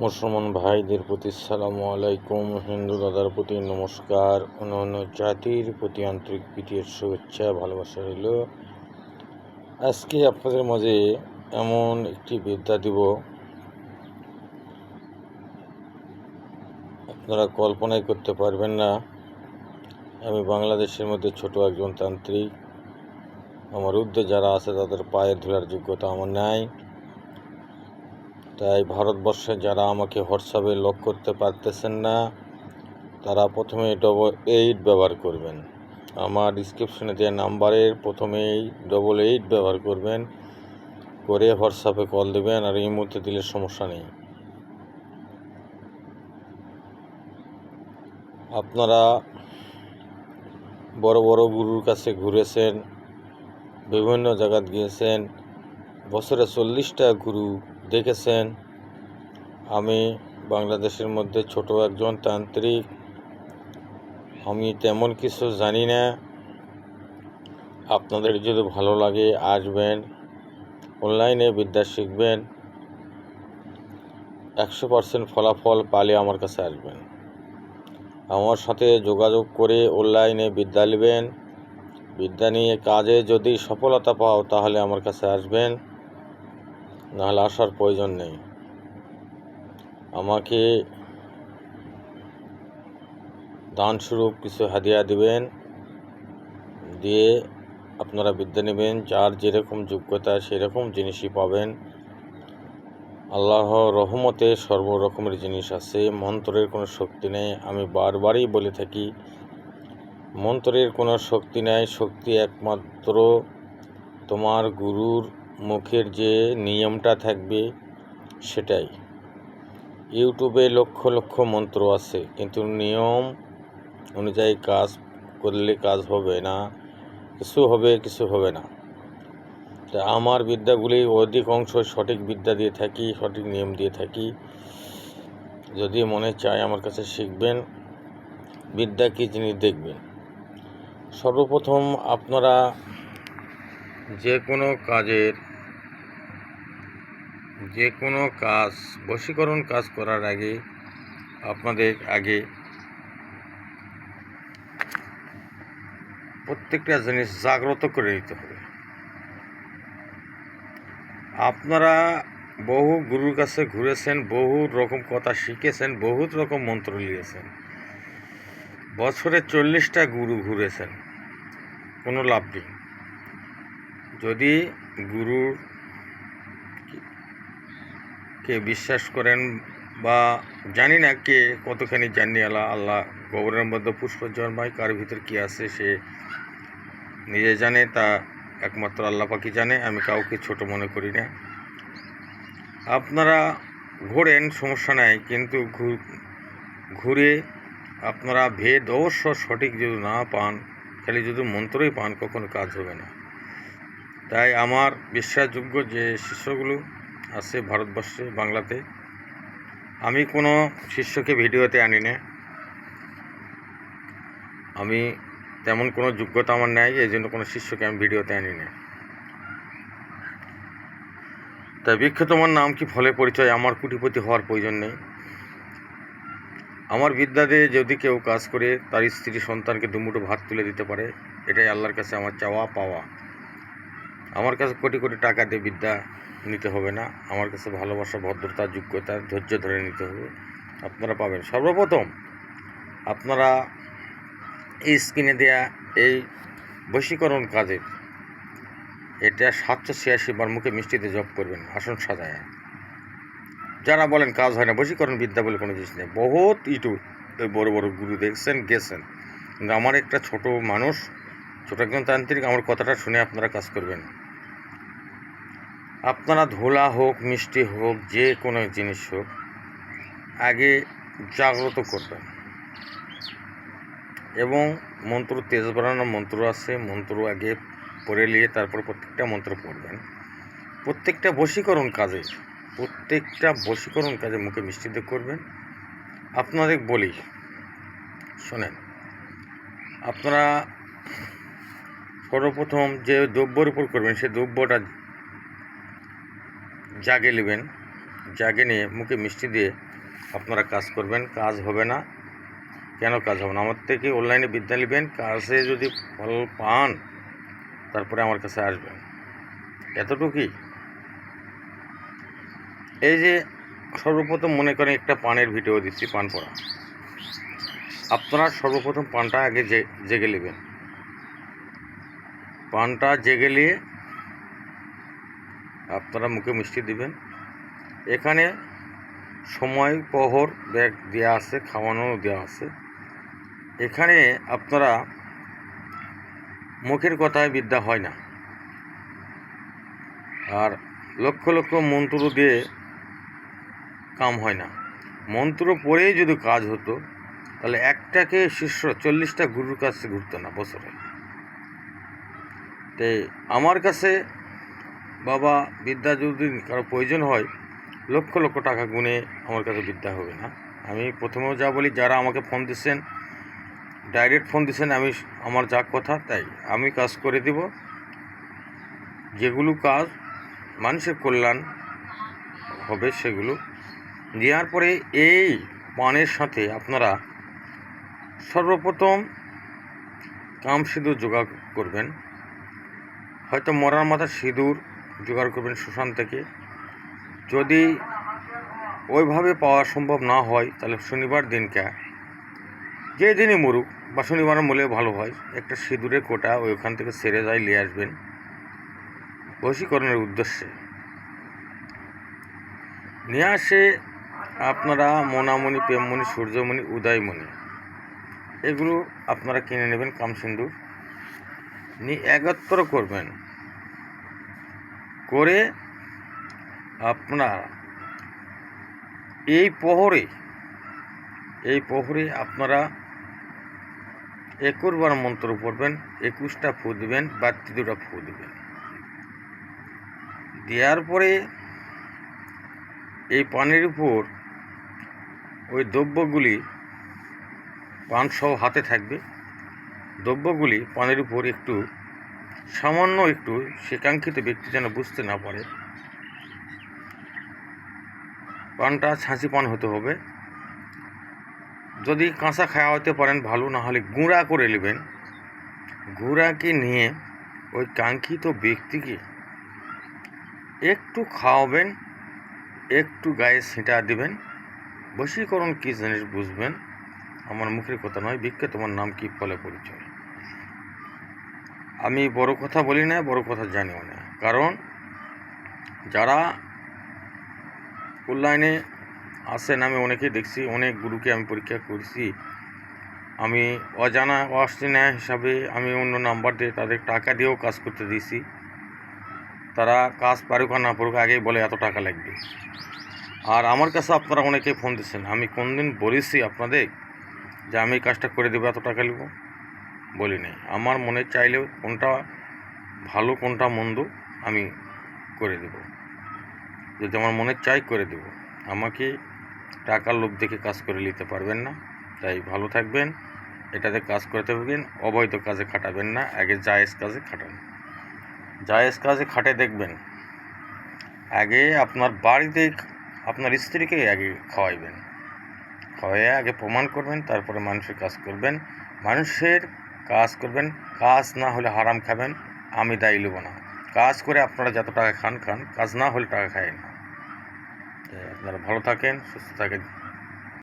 মুসলমান ভাইদের প্রতি সালামু আলাইকুম। হিন্দু দাদার প্রতি নমস্কার। অন্যান্য জাতির প্রতি আন্তরিক প্রীতির শুভেচ্ছা, ভালোবাসা রইল। আজকে আপনাদের মাঝে এমন একটি বিদ্যা দিব। আপনারা কল্পনাই করতে পারবেন না। আমি বাংলাদেশের মধ্যে ছোট একজন তান্ত্রিক। আমার ঊর্ধ্বে যারা আছে তাদের পায়ে ধুলার যোগ্যতা আমার নাই। তাই ভারতবর্ষে যারা আমাকে হোয়াটসঅ্যাপে লক করতে পারতেছেন না, তারা প্রথমে ডবল এইট ব্যবহার করবেন। আমার ডিসক্রিপশনে দেওয়া নাম্বারের প্রথমেই ডবল এইট ব্যবহার করবেন, করে হোয়াটসঅ্যাপে কল দেবেন আর এই মুহূর্তে দিলে সমস্যা নেই। আপনারা বড় বড় গুরুর কাছে ঘুরেছেন, বিভিন্ন জায়গাত গিয়েছেন, বছরে চল্লিশটা গুরু দেখেছেন, আমি বাংলাদেশের মধ্যে ছোট একজন তান্ত্রিক। আমি তেমন কিছু জানি না। আপনাদের যদি ভালো লাগে আসবেন, অনলাইনে বিদ্যা শিখবেন। একশো পার্সেন্ট ফলাফল পালে আমার কাছে আসবেন। আমার সাথে যোগাযোগ করে অনলাইনে বিদ্যা নেবেন। বিদ্যা নিয়ে কাজে যদি সফলতা পাও, তাহলে আমার কাছে আসবেন। নাহলে আসার প্রয়োজন নেই। আমাকে দানস্বরূপ কিছু হাদিয়া দিবেন, দিয়ে আপনারা বিদ্যা নেবেন, যার যেরকম যোগ্যতা সেরকম জিনিসই পাবেন। আল্লাহ রহমতে সর্বরকমের জিনিস আছে, মন্ত্রের কোনো শক্তি নেই। আমি বারবারই বলে থাকি, মন্ত্রের কোনো শক্তি নেই, শক্তি একমাত্র তোমার গুরুর মুখের যে নিয়মটা থাকবে সেটাই। ইউটিউবে লক্ষ লক্ষ মন্ত্র আছে, কিন্তু নিয়ম অনুযায়ী কাজ করলে কাজ হবে না, কিছু হবে কিছু হবে না। তা আমার বিদ্যাগুলি অধিকাংশ সঠিক বিদ্যা দিয়ে থাকি, সঠিক নিয়ম দিয়ে থাকি। যদি মনে চায় আমার কাছে শিখবেন, বিদ্যা কী জিনিস দেখবেন? সর্বপ্রথম আপনারা যে কোনো কাজের যে কোনো কাজ, বশীকরণ কাজ করার আগে, আপনাদের আগে প্রত্যেকটা জিনিস জাগ্রত করে নিতে হবে। আপনারা বহু গুরুর কাছে ঘুরেছেন, বহু রকম কথা শিখেছেন, বহুত রকম মন্ত্র নিয়েছেন বছরে চল্লিশটা গুরু ঘুরেছেন, কোনো লাভ নেই। যদি গুরুর কে বিশ্বাস করেন বা জানি না কে, কতখানি জানি আল্লাহ আল্লাহ গোবরের মধ্যে পুষ্প জন্মায়, কার ভিতর কি আছে সে নিজে জানে, তা একমাত্র আল্লাহ পাকি জানে, আমি কাউকে ছোট মনে করি না। আপনারা ঘোরেন, সমস্যা নাই, কিন্তু ঘুরে আপনারা ভেদ অবশ্য সঠিক যদি না পান, খালি যদি মন্ত্রই পান, কখনো কাজ হবে না। তাই আমার বিশ্বাসযোগ্য যে শিষ্যগুলো আছে ভারতবর্ষে, বাংলাতে। আমি কোনো শিষ্যকে ভিডিওতে আনি না। আমি তেমন কোনো যোগ্যতা আমার নেই, এই জন্য কোনো শিষ্যকে আমি ভিডিওতে আনি না। তাই বিখ্যাত আমার নাম কি ফলে পরিচয়? আমার কুটিপতি হওয়ার প্রয়োজন নেই। আমার বিদ্যা দিয়ে যদি কেউ কাজ করে, তার স্ত্রী সন্তানকে দুমুটো ভাত তুলে দিতে পারে। এটাই আল্লাহর কাছে আমার চাওয়া পাওয়া। আমার কাছে কোটি কোটি টাকা দিয়ে বিদ্যা নিতে হবে না। আমার কাছে ভালোবাসা, ভদ্রতা, যোগ্যতা, ধৈর্য ধরে নিতে হবে। আপনারা পাবেন। সর্বপ্রথম আপনারা এই স্ক্রিনে দেয়া এই বশীকরণ কাজের, এটা সাতশো ছিয়াশি বার মুখে মিষ্টিতে জব করবেন, আসন সাজায় যারা বলেন কাজ হয় না, বশীকরণ বিদ্যা বলে কোনো জিনিস নেই। বহুত ইউটিউব বড় বড় গুরু দেখছেন, গেছেন। কিন্তু আমার একটা ছোট মানুষ ছোট তান্ত্রিক আমার কথাটা শুনে আপনারা কাজ করবেন। আপনারা ধোলা হোক, মিষ্টি হোক, যে কোনো জিনিস হোক, আগে জাগ্রত করবেন। এবং মন্ত্র তেজ বাড়ানোর মন্ত্র আছে, মন্ত্র আগে পড়ে নিয়ে তারপর প্রত্যেকটা মন্ত্র পড়বেন। প্রত্যেকটা বশীকরণ কাজে, প্রত্যেকটা বশীকরণ কাজে মুখে মিষ্টিতে করবেন। আপনাদের বলি, শোনেন, আপনারা সর্বপ্রথম যে দ্রব্যর উপর করবেন সেই দ্রব্যটা জাগে নেবেন। জাগে নিয়ে মুখে মিষ্টি দিয়ে আপনারা কাজ করবেন। কাজ হবে না। কেন কাজ হবে না? আমার থেকে অনলাইনে বিদ্যা নেবেন। কাজে যদি ফল পান, তারপরে আমার কাছে আসবেন। এতটুকুই। এই যে সর্বপ্রথম মনে করেন একটা পানের ভিডিও দিচ্ছি, পান পড়া। আপনারা সর্বপ্রথম পানটা আগে জেগে নেবেন। পানটা জেগে নিয়ে আপনারা মুখে মিষ্টি দিবেন। এখানে সময় প্রহর ব্যাগ দেওয়া আছে খাওয়ানো দেওয়া আছে। এখানে আপনারা মুখের কথায় বিদ্যা হয় না। আর লক্ষ লক্ষ মন্ত্র দিয়ে কাম হয় না। মন্ত্র পড়েই যদি কাজ হতো, তাহলে একটাকে শিষ্য চল্লিশটা গুরুর কাছে ঘুরতো না বছরে। তাই আমার কাছে বাবা বিদ্যা যদি কারও প্রয়োজন হয়, লক্ষ লক্ষ টাকা গুনে আমার কাছে বিদ্যা হবে না। আমি প্রথমেও যা বলি, যারা আমাকে ফোন দিচ্ছেন ডাইরেক্ট ফোন দিচ্ছেন আমি আমার যা কথা তাই। আমি কাজ করে দিব। যেগুলো কাজ মানুষের কল্যাণ হবে সেগুলো। দেওয়ার পরে এই পানের সাথে আপনারা সর্বপ্রথম কাম সিঁদুর জোগাড় করবেন। হয়তো মরার মাথা সিঁদুর জোগাড় করবেন শ্মশান থেকে। যদি ওইভাবে পাওয়া সম্ভব না হয়, তাহলে শনিবার দিনকে। যে দিনই মরুক, বা শনিবার মরলে ভালো হয়, একটা সিঁদুরের কোটা ওইখান থেকে সেরে যায়, নিয়ে আসবেন। বশীকরণের উদ্দেশ্যে। নিয়ে আসে আপনারা মনামণি, প্রেমমণি, সূর্যমণি, উদয়মণি। এগুলো আপনারা কিনে নেবেন কামসিন্দুর। নিয়ে একত্র করবেন। করে আপনার এই প্রহরে এই প্রহরে আপনারা একুশবার মন্ত্র পড়বেন, একুশটা ফু দিবেন, বাড়তি দুটা ফু দেবেন। দেওয়ার পরে এই পানির উপর ওই দ্রব্যগুলি পান সহ হাতে থাকবে। দ্রব্যগুলি পানের উপর একটু, সামান্য একটু সেকাঙ্ক্ষিত ব্যক্তি যেন বুঝতে না পারে। পানটা ছাঁচি পান হতে হবে। যদি কাঁচা খাওয়াতে পারেন, ভালো না হলে গুঁড়া করে নেবেন। গুঁড়াকে নিয়ে ওই কাঙ্ক্ষিত ব্যক্তিকে একটু খাওয়াবেন, একটু গায়ে ছিটা দিবেন। বশীকরণ কী জিনিস বুঝবেন? আমার মুখের কথা নয় বিক্ষে তোমার নাম কি, ফলে পরিচয়? আমি বড় কথা বলি না, বড় কথা জানিও না। কারণ যারা অনলাইনে আসেন আমি অনেকেই দেখছি, অনেক গুরুকে আমি পরীক্ষা করেছি। আমি অজানা অচেনা হিসাবে আমি অন্য নাম্বার দিয়ে তাদের টাকা দিয়েও কাজ করতে দিয়েছি। তারা কাজ পারুক আর না পারুক, আগেই বলে এত টাকা লাগবে। আর আমার কাছে আপনারা অনেকেই ফোন দিচ্ছেন। আমি কোনদিন বলেছি আপনাদের যে আমি কাজটা করে দেবো, এত টাকা নেব? বলি নাই আমার মনে চাইলেও কোনটা ভালো, কোনটা মন্দ আমি করে দেব। যদি আমার মনে চাই করে দেব। আমাকে টাকার লোভ দেখে কাজ করে নিতে পারবেন না। তাই ভালো থাকবেন, এটাতে কাজ করতে থাকবেন, অবৈধ কাজে খাটাবেন না, আগে জায়েজ কাজে খাটান। জায়েজ কাজে খাটে দেখবেন, আগে আপনার বাড়িতে, আপনার স্ত্রীকে আগে খাওয়াইবেন। খাওয়াইয়ে আগে প্রমাণ করবেন, তারপরে মানুষের কাজ করবেন। মানুষের কাজ করবেন, কাজ না হলে হারাম খাবেন, আমি দায়ী নেব না। কাজ করে আপনারা যত টাকা খান খান, কাজ না হলে টাকা খায় না। আপনারা ভালো থাকেন, সুস্থ থাকেন।